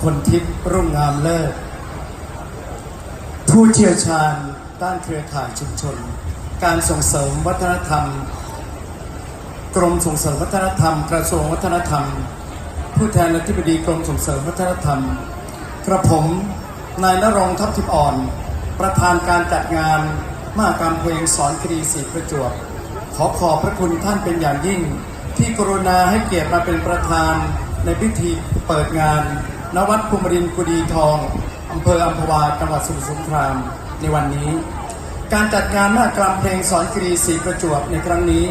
พลทิพย์รุ่งงามเลิศผู้เชี่ยวชาญด้านเครือข่ายชุมชน การส่งเสริมวัฒนธรรม กรมส่งเสริมวัฒนธรรม กระทรวงวัฒนธรรม ผู้แทนอธิบดีกรมส่งเสริมวัฒนธรรม กระผมนายนรงทัพทิพย์อ่อน ประธานการจัดงานมหากรรมเพลงสอนคดีสีประจวบ ขอขอบพระคุณท่านเป็นอย่างยิ่ง ที่กรุณาให้เกียรติมาเป็นประธานในพิธีเปิดงาน ณวัดภูมิรินกุดีทองอำเภออัมพวาจังหวัดสมุทรสงครามในวันนี้ การจัดงานมหากรรมเพลงสอนคดีสีประจวบในครั้งนี้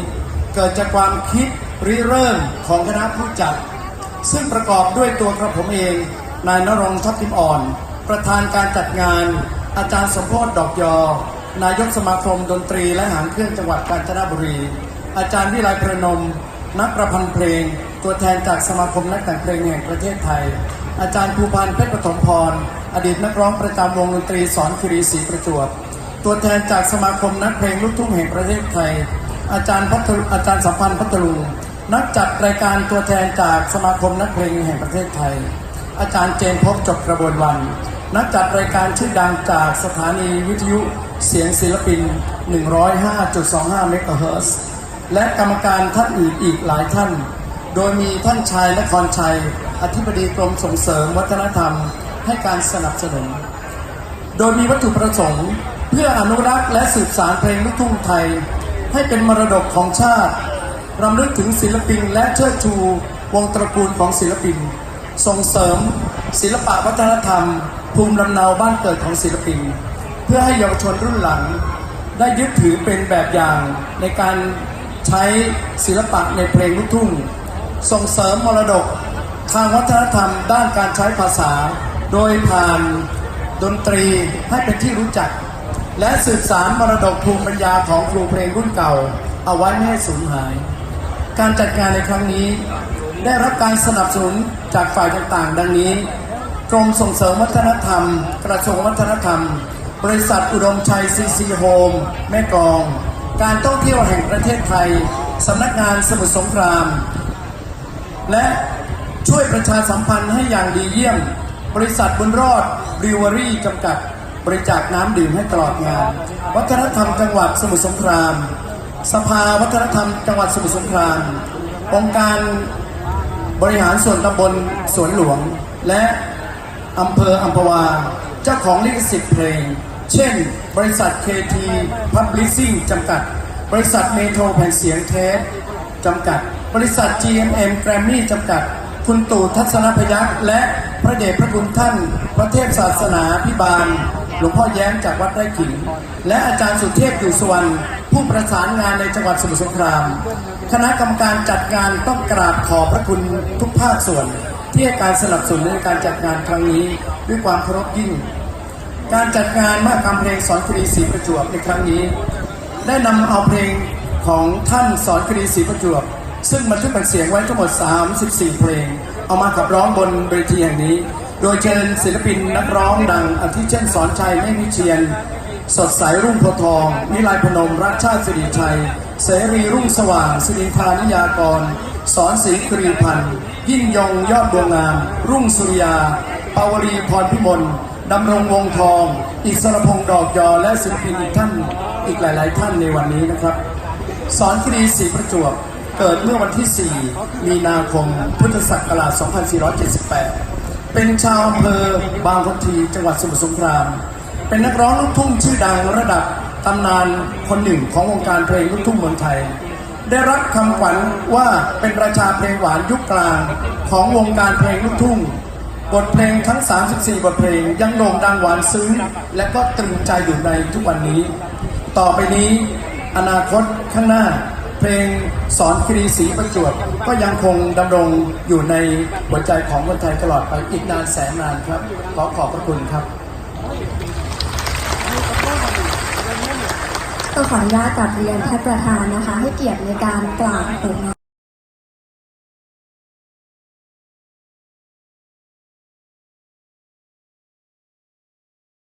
เกิดจากความคิดริเริ่มของคณะผู้จัด ซึ่งประกอบด้วยตัวกระผมเอง นายนรงทัพทิมอ่อน ประธานการจัดงาน อาจารย์สมโพศดอกยอ นายกสมาคมดนตรีและหางเครื่องจังหวัดกาญจนบุรี อาจารย์วิไลประนม นักประพันธ์เพลง ตัวแทนจากสมาคมนักแต่งเพลงแห่งประเทศไทย อาจารย์ภูพันธ์เพชรปฐมพร อดีตนักร้องประจำวงดนตรีสอนคิรีศรีประจวบ ตัวแทนจากสมาคมนักเพลงลูกทุ่งแห่งประเทศไทย อาจารย์พัทอาจารย์สัมพันธ์พัทลุงนักจัดรายการตัวแทนจากสมาคมนักเพลงแห่งประเทศไทย อาจารย์เจนพบจบกระบวนวัน นักจัดรายการชื่อดังจากสถานีวิทยุเสียงศิลปิน 105.25 เมกะเฮิร์และกรรมการท่านอื่นอีกหลายท่าน โดยมีท่านชายนครชัย อธิบดีกรมส่งเสริมวัฒนธรรม ให้การสนับสนุน โดยมีวัตถุประสงค์ เพื่ออนุรักษ์และสืบสานเพลงลูกทุ่งไทย ให้เป็นมรดกของชาติรำลึกถึงศิลปินและเชิดชูวงตระกูลของศิลปิน ส่งเสริม ศิลปะวัฒนธรรม ภูมิลำเนาบ้านเกิดของศิลปิน เพื่อให้เยาวชนรุ่นหลัง ได้ยึดถือเป็นแบบอย่างในการใช้ศิลปะในเพลงลูกทุ่ง ส่งเสริมมรดกทางวัฒนธรรมด้านการใช้ภาษา โดยผ่านดนตรีให้เป็นที่รู้จัก และสืบสารมรดกภูมิปัญญาของครูเพลงรุ่นเก่า เอาไว้ไม่ให้สูญหาย การจัดงานในครั้งนี้ ได้รับการสนับสนุนจากฝ่ายต่างๆ ดังนี้ กรมส่งเสริมวัฒนธรรม กระทรวงวัฒนธรรม บริษัทอุดมชัยซีซีโฮมแม่กลอง การท่องเที่ยวแห่งประเทศไทยสำนักงานสมุทรสงคราม และช่วยประชาสัมพันธ์ให้อย่างดีเยี่ยม บริษัทบุญรอดริวเวอรี่จำกัดบริจาคน้ำดื่มให้ตลอดงาน วัฒนธรรมจังหวัดสมุทรสงคราม สภาวัฒนธรรมจังหวัดสมุทรสงคราม องค์การบริหารส่วนตำบลสวนหลวง และอำเภออัมพวา เจ้าของลิขสิทธิ์เพลง เช่น บริษัท KT Publishing จำกัด บริษัทเมโทรแผ่นเสียงเทปจำกัด บริษัท GMM Grammy จำกัด คุณตู่ทัศนพยัคฆ์และพระเดชพระคุณท่าน พระเทพศาสนาพิบาล หลวงพ่อแย้มจากวัดไร่ขิง และอาจารย์สุเทพอยู่สุวรรณผู้ประสานงานในจังหวัดสมุทรสงคราม คณะกรรมการจัดงานต้องกราบขอบพระคุณทุกภาคส่วน ที่ให้การสนับสนุนในการจัดงานครั้งนี้ด้วยความเคารพยิ่ง การจัดงานมากรรมเพลงสอนคดีศรีประจวบในครั้งนี้ ได้นำเอาเพลงของท่านสอนคดีศรีประจวบ ซึ่งบันทึกเป็นเสียงไว้ทั้งหมด 34 เพลง เอามาขับร้องบนเวทีแห่งนี้ โดยเชิญศิลปินนักร้องดังอาทิเช่นสอนชัยไม่มิเชียน สดใสรุ่งโพทองนิลายพนมรัชชาติสิริชัย เสรีรุ่งสว่างสิริพานิยากร สอนศรีครีพันธ์ยิ่งยงยอดดวงงาม รุ่งสุริยาปาวรีพรพิมลดำรงวงทอง อิสรพงษ์ดอกยอและศิลปินอีกท่านอีกหลาย ๆ ท่านในวันนี้นะครับ สอนคดีศรีประจวบ เกิดเมื่อวันที่ 4 มีนาคม พุทธศักราช 2478 เป็นชาวอำเภอบางคนทีจังหวัดสมุทรสงคราม เป็นนักร้องลูกทุ่งชื่อดังระดับตำนานคนหนึ่งของวงการเพลงลูกทุ่งเมืองไทย ได้รับคำขวัญว่าเป็นราชาเพลงหวานยุคกลางของวงการเพลงลูกทุ่งบทเพลงทั้ง 34 บทเพลงยังโด่งดังหวานซึ้ง และก็ตรึงใจอยู่ในทุกวันนี้ ต่อไปนี้อนาคตข้างหน้า เพลงสอนคดีสีประจวบก็ยังคงดำรงอยู่ในหัวใจของคนไทยตลอดไปอีกนานแสนนานครับ ขอขอบพระคุณครับก็ขออนุญาตกลับเรียนท่านประธานนะคะ ให้เกียรติในการกล่าวเปิดงาน